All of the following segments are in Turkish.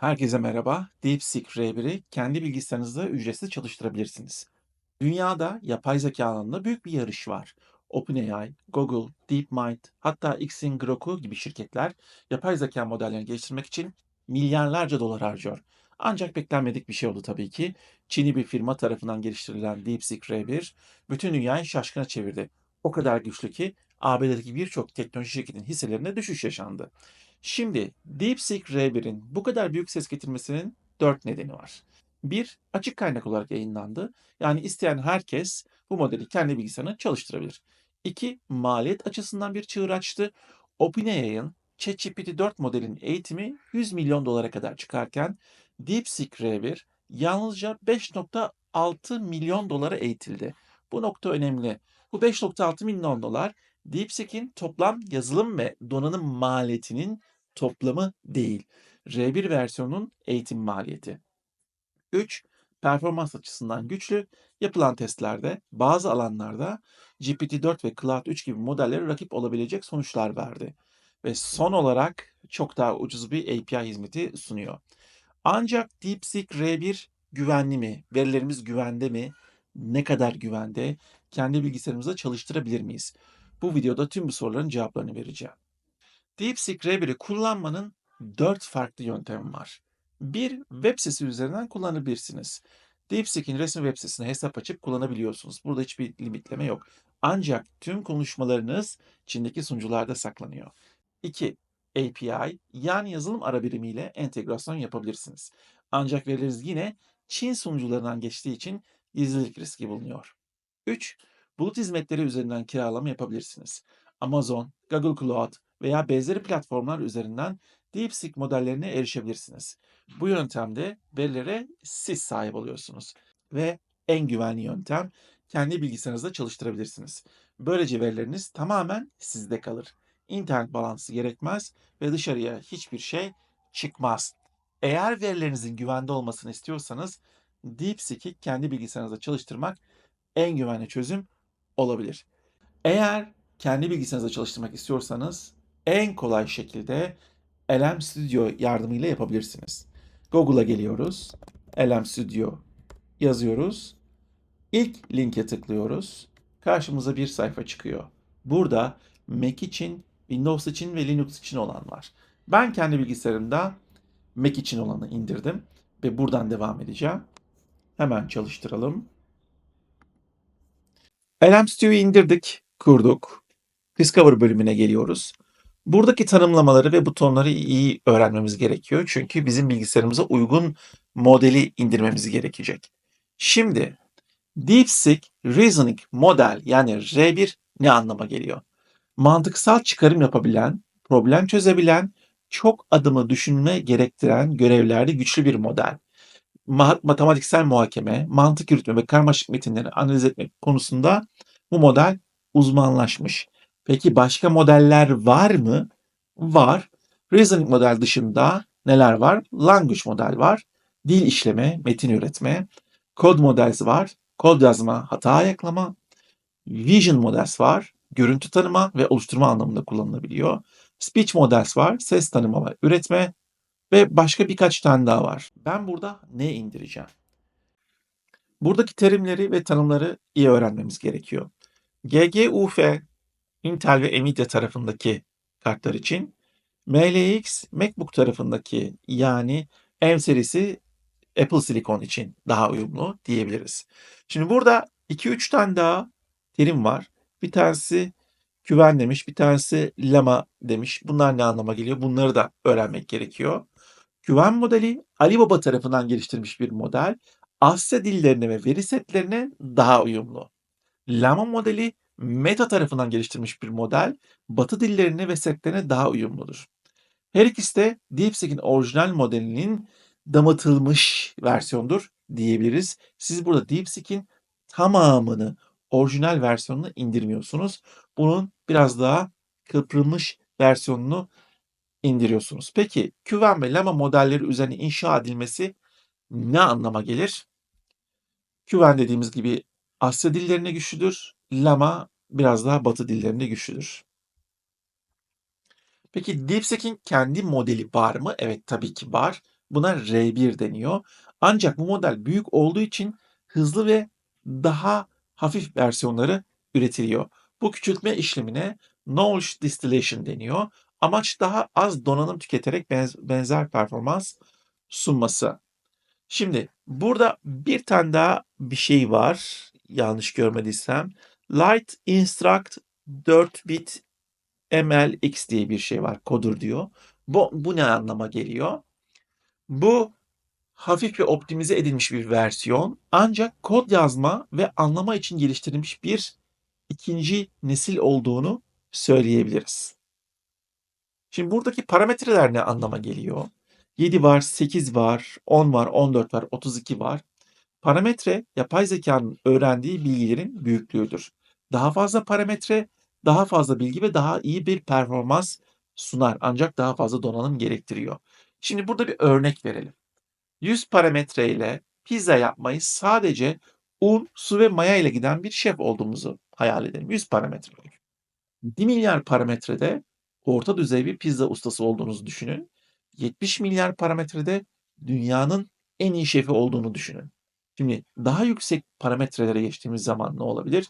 Herkese merhaba. DeepSeek R1'i kendi bilgisayarınızda ücretsiz çalıştırabilirsiniz. Dünyada yapay zeka alanında büyük bir yarış var. OpenAI, Google, DeepMind, hatta Xing Grok'u gibi şirketler yapay zeka modellerini geliştirmek için milyarlarca dolar harcıyor. Ancak beklenmedik bir şey oldu tabii ki. Çin'i bir firma tarafından geliştirilen DeepSeek R1 bütün dünyayı şaşkına çevirdi. O kadar güçlü ki ABD'deki birçok teknoloji şirketinin hisselerine düşüş yaşandı. Şimdi DeepSeek R1'in bu kadar büyük ses getirmesinin 4 nedeni var. 1. Açık kaynak olarak yayınlandı. Yani isteyen herkes bu modeli kendi bilgisayarına çalıştırabilir. 2. Maliyet açısından bir çığır açtı. OpenAI'ın ChatGPT 4 modelinin eğitimi 100 milyon dolara kadar çıkarken DeepSeek R1 yalnızca 5.6 milyon dolara eğitildi. Bu nokta önemli. Bu 5.6 milyon dolar DeepSeek'in toplam yazılım ve donanım maliyetinin toplamı değil. R1 versiyonunun eğitim maliyeti. 3. Performans açısından güçlü. Yapılan testlerde bazı alanlarda GPT-4 ve Cloud 3 gibi modellere rakip olabilecek sonuçlar verdi. Ve son olarak çok daha ucuz bir API hizmeti sunuyor. Ancak DeepSeek R1 güvenli mi? Verilerimiz güvende mi? Ne kadar güvende? Kendi bilgisayarımızda çalıştırabilir miyiz? Bu videoda tüm bu soruların cevaplarını vereceğim. DeepSeek R1'i kullanmanın 4 farklı yöntemi var. Bir, web sitesi üzerinden kullanabilirsiniz. DeepSeek'in resmi web sitesine hesap açıp kullanabiliyorsunuz. Burada hiçbir limitleme yok. Ancak tüm konuşmalarınız Çin'deki sunucularda saklanıyor. 2. API yani yazılım ara birimiyle entegrasyon yapabilirsiniz. Ancak verileriniz yine Çin sunucularından geçtiği için gizlilik riski bulunuyor. 3. Bulut hizmetleri üzerinden kiralama yapabilirsiniz. Amazon, Google Cloud veya benzeri platformlar üzerinden DeepSeek modellerine erişebilirsiniz. Bu yöntemde verilere siz sahip oluyorsunuz ve en güvenli yöntem kendi bilgisayarınızda çalıştırabilirsiniz. Böylece verileriniz tamamen sizde kalır. İnternet bağlantısı gerekmez ve dışarıya hiçbir şey çıkmaz. Eğer verilerinizin güvende olmasını istiyorsanız DeepSeek'i kendi bilgisayarınızda çalıştırmak en güvenli çözüm olabilir. Eğer kendi bilgisayarınızda çalıştırmak istiyorsanız en kolay şekilde LM Studio yardımıyla yapabilirsiniz. Google'a geliyoruz. LM Studio yazıyoruz. İlk linke tıklıyoruz. Karşımıza bir sayfa çıkıyor. Burada Mac için, Windows için ve Linux için olan var. Ben kendi bilgisayarımda Mac için olanı indirdim ve buradan devam edeceğim. Hemen çalıştıralım. LM Studio'yu indirdik, kurduk. Discover bölümüne geliyoruz. Buradaki tanımlamaları ve butonları iyi öğrenmemiz gerekiyor. Çünkü bizim bilgisayarımıza uygun modeli indirmemiz gerekecek. Şimdi DeepSeek Reasoning Model yani R1 ne anlama geliyor? Mantıksal çıkarım yapabilen, problem çözebilen, çok adımı düşünme gerektiren görevlerde güçlü bir model. Matematiksel muhakeme, mantık yürütme ve karmaşık metinleri analiz etmek konusunda bu model uzmanlaşmış. Peki başka modeller var mı? Var. Reasoning model dışında neler var? Language model var. Dil işleme, metin üretme. Code models var. Kod yazma, hata ayaklama. Vision models var. Görüntü tanıma ve oluşturma anlamında kullanılabiliyor. Speech models var. Ses tanıma ve üretme. Ve başka birkaç tane daha var. Ben burada ne indireceğim? Buradaki terimleri ve tanımları iyi öğrenmemiz gerekiyor. GGUF Intel ve Nvidia tarafındaki kartlar için MLX MacBook tarafındaki yani M serisi Apple Silicon için daha uyumlu diyebiliriz. Şimdi burada 2-3 tane daha terim var. Bir tanesi güven demiş, bir tanesi lama demiş. Bunlar ne anlama geliyor? Bunları da öğrenmek gerekiyor. Güven modeli Alibaba tarafından geliştirilmiş bir model. Asya dillerine ve veri setlerine daha uyumlu. Lama modeli Meta tarafından geliştirilmiş bir model, Batı dillerine ve setlerine daha uyumludur. Her ikisi de DeepSeek'in orijinal modelinin damatılmış versiyondur diyebiliriz. Siz burada DeepSeek'in tamamını, orijinal versiyonunu indirmiyorsunuz. Bunun biraz daha kıpırılmış versiyonunu indiriyorsunuz. Peki Güven ve Lama modelleri üzerine inşa edilmesi ne anlama gelir? Güven dediğimiz gibi Asya dillerine güçlüdür. Lama biraz daha Batı dillerinde güçlüdür. Peki DeepSeek'in kendi modeli var mı? Evet tabii ki var. Buna R1 deniyor. Ancak bu model büyük olduğu için hızlı ve daha hafif versiyonları üretiliyor. Bu küçültme işlemine knowledge distillation deniyor. Amaç daha az donanım tüketerek benz- benzer performans sunması. Şimdi burada bir tane daha bir şey var. Yanlış görmediysem. Light Instruct 4 bit MLX diye bir şey var. Kodur diyor. Bu, bu ne anlama geliyor? Bu hafif ve optimize edilmiş bir versiyon. Ancak kod yazma ve anlama için geliştirilmiş bir ikinci nesil olduğunu söyleyebiliriz. Şimdi buradaki parametreler ne anlama geliyor? 7 var, 8 var, 10 var, 14 var, 32 var. Parametre yapay zekanın öğrendiği bilgilerin büyüklüğüdür. Daha fazla parametre, daha fazla bilgi ve daha iyi bir performans sunar ancak daha fazla donanım gerektiriyor. Şimdi burada bir örnek verelim. 100 parametre ile pizza yapmayı sadece un, su ve maya ile giden bir şef olduğumuzu hayal edelim. 100 parametre. 1 milyar parametrede orta düzey bir pizza ustası olduğunuzu düşünün. 70 milyar parametrede dünyanın en iyi şefi olduğunu düşünün. Şimdi daha yüksek parametrelere geçtiğimiz zaman ne olabilir?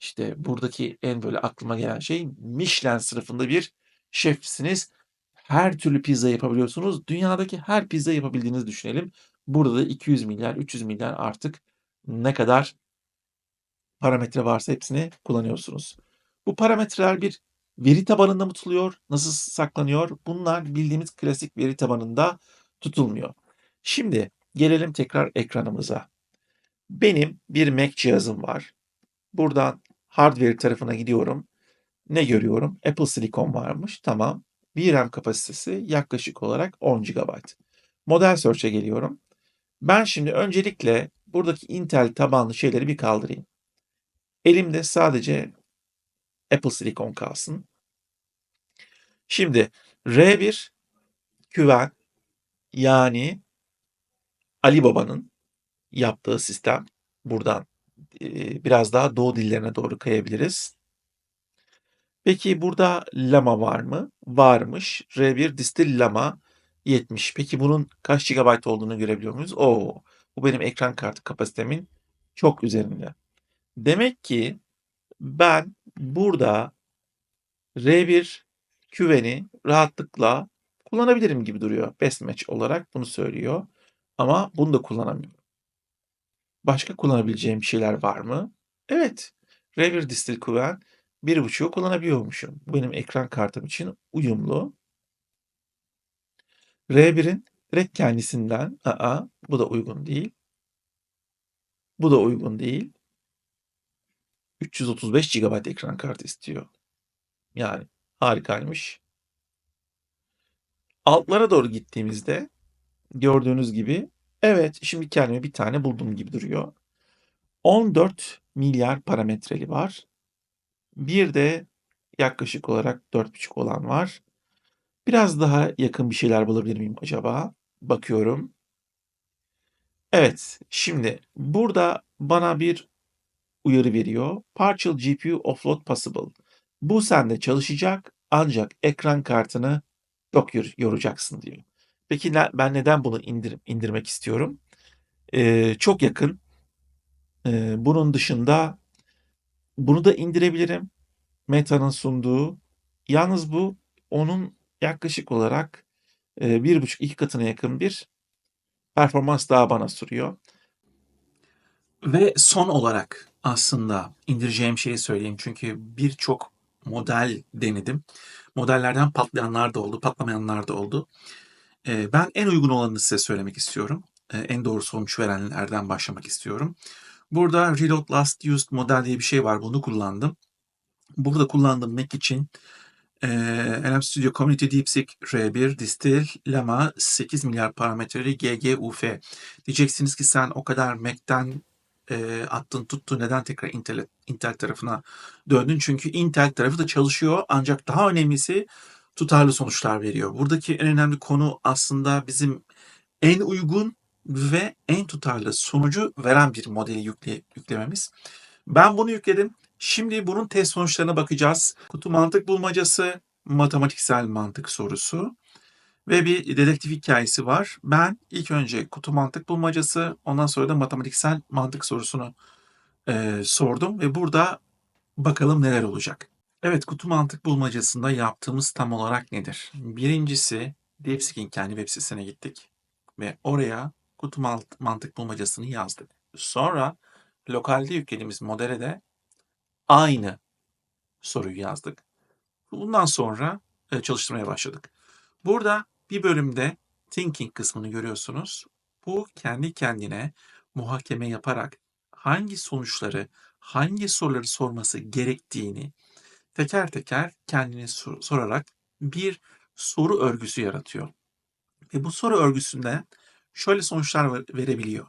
İşte buradaki en böyle aklıma gelen şey Michelin sınıfında bir şefsiniz. Her türlü pizza yapabiliyorsunuz. Dünyadaki her pizza yapabildiğinizi düşünelim. Burada da 200 milyar, 300 milyar artık ne kadar parametre varsa hepsini kullanıyorsunuz. Bu parametreler bir veri tabanında mı tutuluyor? Nasıl saklanıyor? Bunlar bildiğimiz klasik veri tabanında tutulmuyor. Şimdi gelelim tekrar ekranımıza. Benim bir Mac cihazım var. Buradan hardware tarafına gidiyorum. Ne görüyorum? Apple Silicon varmış. Tamam. VRAM kapasitesi yaklaşık olarak 10 GB. Model Search'e geliyorum. Ben şimdi öncelikle buradaki Intel tabanlı şeyleri bir kaldırayım. Elimde sadece Apple Silicon kalsın. Şimdi R1 güven yani Ali Baba'nın yaptığı sistem. Buradan e, biraz daha doğu dillerine doğru kayabiliriz. Peki burada Lama var mı? Varmış. R1 Distill Lama 70. Peki bunun kaç GB olduğunu görebiliyor muyuz? Oo, bu benim ekran kartı kapasitemin çok üzerinde. Demek ki ben burada R1 küveni rahatlıkla kullanabilirim gibi duruyor. Best match olarak bunu söylüyor. Ama bunu da kullanamıyorum. Başka kullanabileceğim şeyler var mı? Evet. R1 Distill Kuven 1.5'u kullanabiliyormuşum. Bu benim ekran kartım için uyumlu. R1'in direkt kendisinden aa, bu da uygun değil. Bu da uygun değil. 335 GB ekran kartı istiyor. Yani harikaymış. Altlara doğru gittiğimizde gördüğünüz gibi evet şimdi kendime bir tane buldum gibi duruyor. 14 milyar parametreli var. Bir de yaklaşık olarak 4,5 olan var. Biraz daha yakın bir şeyler bulabilir miyim acaba? Bakıyorum. Evet, şimdi burada bana bir uyarı veriyor. Partial GPU offload possible. Bu sende çalışacak ancak ekran kartını çok yor- yoracaksın diyor. Peki ben neden bunu indir, indirmek istiyorum? Ee, çok yakın. Ee, bunun dışında bunu da indirebilirim. Meta'nın sunduğu. Yalnız bu onun yaklaşık olarak e, bir buçuk iki katına yakın bir performans daha bana sürüyor. Ve son olarak aslında indireceğim şeyi söyleyeyim. Çünkü birçok model denedim. Modellerden patlayanlar da oldu, patlamayanlar da oldu. Ee, ben en uygun olanını size söylemek istiyorum. Ee, en doğru sonuç verenlerden başlamak istiyorum. Burada Reload Last Used model diye bir şey var. Bunu kullandım. Burada kullandığım Mac için e, LM Studio Community DeepSeek R1 Distill Lama 8 milyar parametreli GGUF. Diyeceksiniz ki sen o kadar Mac'ten e, attın tuttu neden tekrar Intel, Intel tarafına döndün? Çünkü Intel tarafı da çalışıyor ancak daha önemlisi tutarlı sonuçlar veriyor. Buradaki en önemli konu aslında bizim en uygun ve en tutarlı sonucu veren bir modeli yükle, yüklememiz. Ben bunu yükledim. Şimdi bunun test sonuçlarına bakacağız. Kutu mantık bulmacası, matematiksel mantık sorusu Ve bir dedektif hikayesi var. Ben ilk önce kutu mantık bulmacası, ondan sonra da matematiksel mantık sorusunu e, sordum ve burada bakalım neler olacak. Evet, kutu mantık bulmacasında yaptığımız tam olarak nedir? Birincisi, DeepSeek'in kendi web sitesine gittik ve oraya kutu mantık bulmacasını yazdık. Sonra lokalde yüklediğimiz modele de aynı soruyu yazdık. Bundan sonra e, çalıştırmaya başladık. Burada bir bölümde thinking kısmını görüyorsunuz. Bu kendi kendine muhakeme yaparak hangi sonuçları, hangi soruları sorması gerektiğini teker teker kendini sorarak bir soru örgüsü yaratıyor. Ve bu soru örgüsünden şöyle sonuçlar verebiliyor.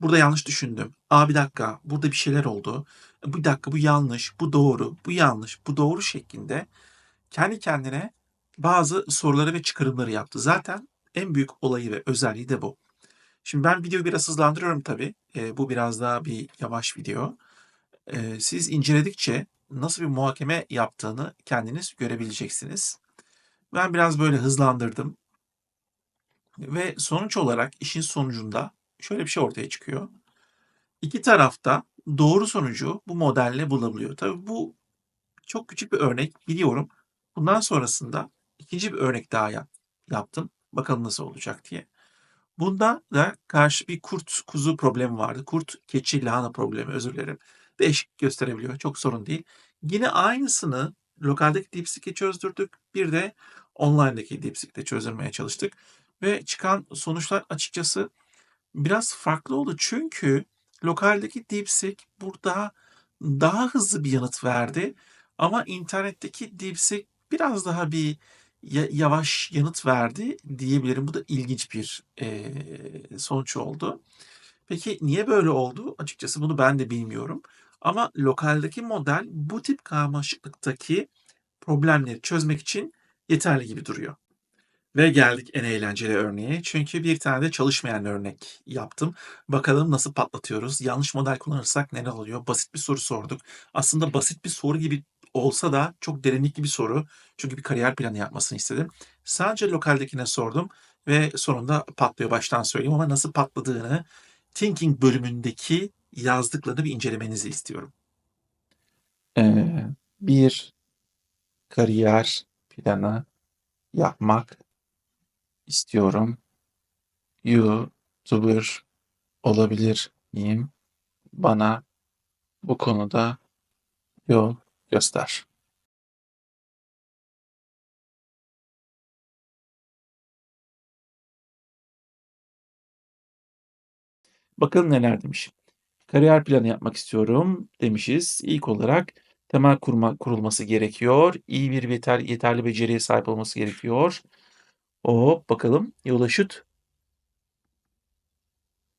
Burada yanlış düşündüm. Aa bir dakika burada bir şeyler oldu. Bir dakika bu yanlış, bu doğru, bu yanlış, bu doğru şeklinde kendi kendine bazı soruları ve çıkarımları yaptı. Zaten en büyük olayı ve özelliği de bu. Şimdi ben videoyu biraz hızlandırıyorum tabii. E, bu biraz daha bir yavaş video. E, siz inceledikçe nasıl bir muhakeme yaptığını kendiniz görebileceksiniz. Ben biraz böyle hızlandırdım. Ve sonuç olarak işin sonucunda şöyle bir şey ortaya çıkıyor. İki tarafta doğru sonucu bu modelle bulabiliyor. Tabii bu çok küçük bir örnek biliyorum. Bundan sonrasında ikinci bir örnek daha yap, yaptım. Bakalım nasıl olacak diye. Bunda da karşı bir kurt kuzu problemi vardı. Kurt keçi lahana problemi özür dilerim. Değişik gösterebiliyor. Çok sorun değil. Yine aynısını lokaldeki DeepSeek'e çözdürdük. Bir de online'daki DeepSeek'te çözülmeye çalıştık. Ve çıkan sonuçlar açıkçası biraz farklı oldu. Çünkü lokaldeki DeepSeek burada daha hızlı bir yanıt verdi. Ama internetteki DeepSeek biraz daha bir yavaş yanıt verdi diyebilirim. Bu da ilginç bir e, sonuç oldu. Peki niye böyle oldu? Açıkçası bunu ben de bilmiyorum. Ama lokaldeki model bu tip karmaşıklıktaki problemleri çözmek için yeterli gibi duruyor. Ve geldik en eğlenceli örneğe. Çünkü bir tane de çalışmayan örnek yaptım. Bakalım nasıl patlatıyoruz. Yanlış model kullanırsak neler oluyor? Basit bir soru sorduk. Aslında basit bir soru gibi olsa da çok derinlikli bir soru. Çünkü bir kariyer planı yapmasını istedim. Sadece lokaldekine sordum ve sonunda patlıyor baştan söyleyeyim ama nasıl patladığını Thinking bölümündeki yazdıklarını bir incelemenizi istiyorum. Ee, bir kariyer planı yapmak istiyorum. YouTuber olabilir miyim? Bana bu konuda yol göster. Bakalım neler demiş. Kariyer planı yapmak istiyorum demişiz. İlk olarak temel kurma, kurulması gerekiyor. İyi bir yeter, yeterli beceriye sahip olması gerekiyor. Hop bakalım yola şut.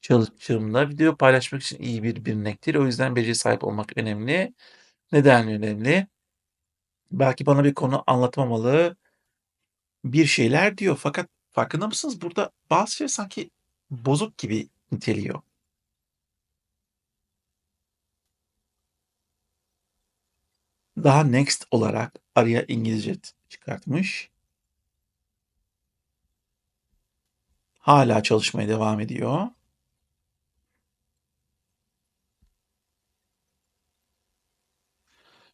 Çalıştığımda video paylaşmak için iyi bir birnektir. O yüzden beceri sahip olmak önemli. Neden önemli? Belki bana bir konu anlatmamalı bir şeyler diyor. Fakat farkında mısınız? Burada bazı şey sanki bozuk gibi niteliyor. Daha next olarak araya İngilizce çıkartmış. Hala çalışmaya devam ediyor.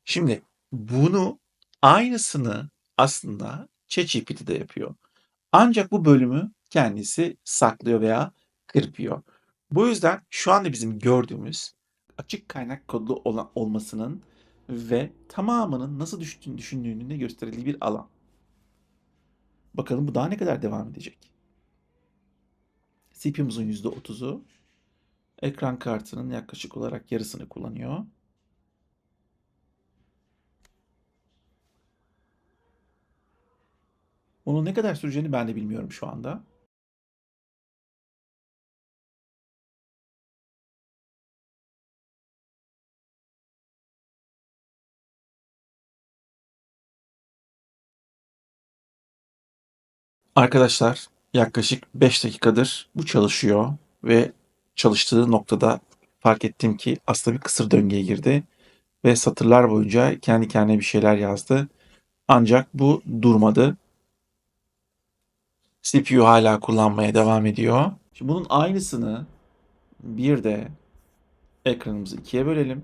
Şimdi bunu aynısını aslında ChatGPT de yapıyor. Ancak bu bölümü kendisi saklıyor veya kırpıyor. Bu yüzden şu anda bizim gördüğümüz açık kaynak kodlu olan olmasının ve tamamının nasıl düşündüğünü, düşündüğünün de gösterildiği bir alan. Bakalım bu daha ne kadar devam edecek. CPU'muzun %30'u ekran kartının yaklaşık olarak yarısını kullanıyor. Onun ne kadar süreceğini ben de bilmiyorum şu anda. Arkadaşlar yaklaşık 5 dakikadır bu çalışıyor ve çalıştığı noktada fark ettim ki aslında bir kısır döngüye girdi ve satırlar boyunca kendi kendine bir şeyler yazdı. Ancak bu durmadı. CPU hala kullanmaya devam ediyor. Şimdi bunun aynısını bir de ekranımızı ikiye bölelim.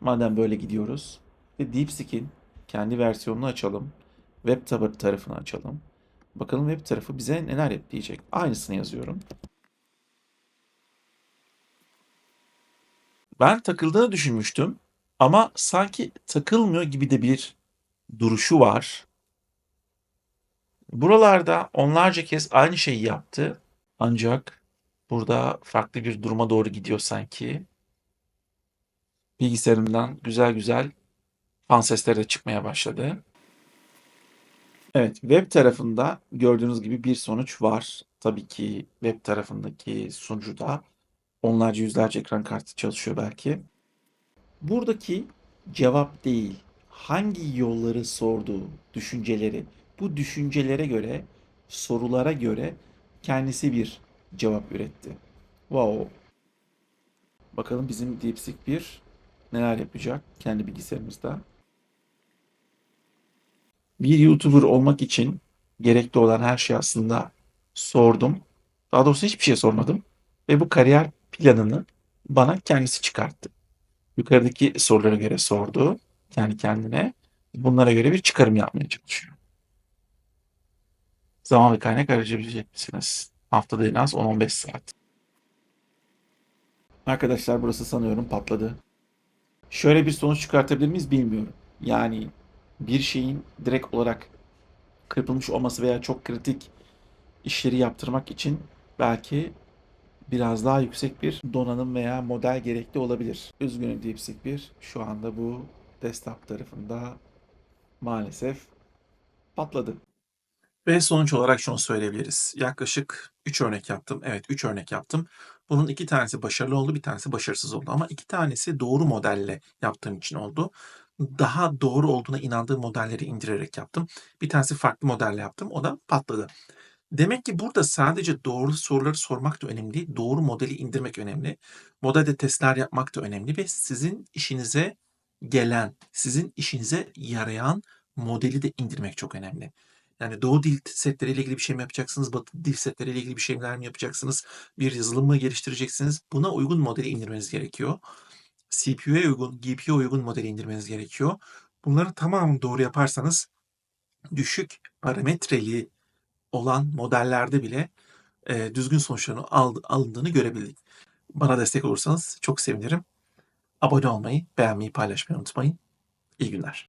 Madem böyle gidiyoruz. Ve DeepSeek'in kendi versiyonunu açalım. Web tarafını açalım. Bakalım web tarafı bize neler yap diyecek. Aynısını yazıyorum. Ben takıldığını düşünmüştüm. Ama sanki takılmıyor gibi de bir duruşu var. Buralarda onlarca kez aynı şeyi yaptı. Ancak burada farklı bir duruma doğru gidiyor sanki. Bilgisayarımdan güzel güzel fan sesleri de çıkmaya başladı. Evet, web tarafında gördüğünüz gibi bir sonuç var. Tabii ki web tarafındaki sunucuda onlarca yüzlerce ekran kartı çalışıyor belki. Buradaki cevap değil, hangi yolları sorduğu, düşünceleri, bu düşüncelere göre, sorulara göre kendisi bir cevap üretti. Wow. Bakalım bizim DeepSeek 1 neler yapacak kendi bilgisayarımızda. Bir YouTuber olmak için gerekli olan her şeyi aslında sordum. Daha doğrusu hiçbir şey sormadım. Ve bu kariyer planını bana kendisi çıkarttı. Yukarıdaki sorulara göre sordu kendi kendine. Bunlara göre bir çıkarım yapmaya çalışıyor. Zaman ve kaynak harcayabilecek misiniz? Haftada en az 10-15 saat. Arkadaşlar burası sanıyorum patladı. Şöyle bir sonuç çıkartabilir miyiz bilmiyorum. Yani bir şeyin direkt olarak kırpılmış olması veya çok kritik işleri yaptırmak için belki biraz daha yüksek bir donanım veya model gerekli olabilir. Üzgünüm DeepSeek 1. Şu anda bu desktop tarafında maalesef patladı. Ve sonuç olarak şunu söyleyebiliriz. Yaklaşık 3 örnek yaptım. Evet 3 örnek yaptım. Bunun iki tanesi başarılı oldu, bir tanesi başarısız oldu. Ama iki tanesi doğru modelle yaptığım için oldu. Daha doğru olduğuna inandığım modelleri indirerek yaptım. Bir tanesi farklı modelle yaptım. O da patladı. Demek ki burada sadece doğru soruları sormak da önemli değil. Doğru modeli indirmek önemli. Modelde testler yapmak da önemli ve sizin işinize gelen, sizin işinize yarayan modeli de indirmek çok önemli. Yani doğu dil setleriyle ilgili bir şey mi yapacaksınız? Batı dil setleriyle ilgili bir şeyler mi yapacaksınız? Bir yazılım mı geliştireceksiniz? Buna uygun modeli indirmeniz gerekiyor. CPU'ya uygun, GPU'ya uygun modeli indirmeniz gerekiyor. Bunları tamamını doğru yaparsanız düşük parametreli olan modellerde bile e, düzgün sonuçların al- alındığını görebildik. Bana destek olursanız çok sevinirim. Abone olmayı, beğenmeyi, paylaşmayı unutmayın. İyi günler.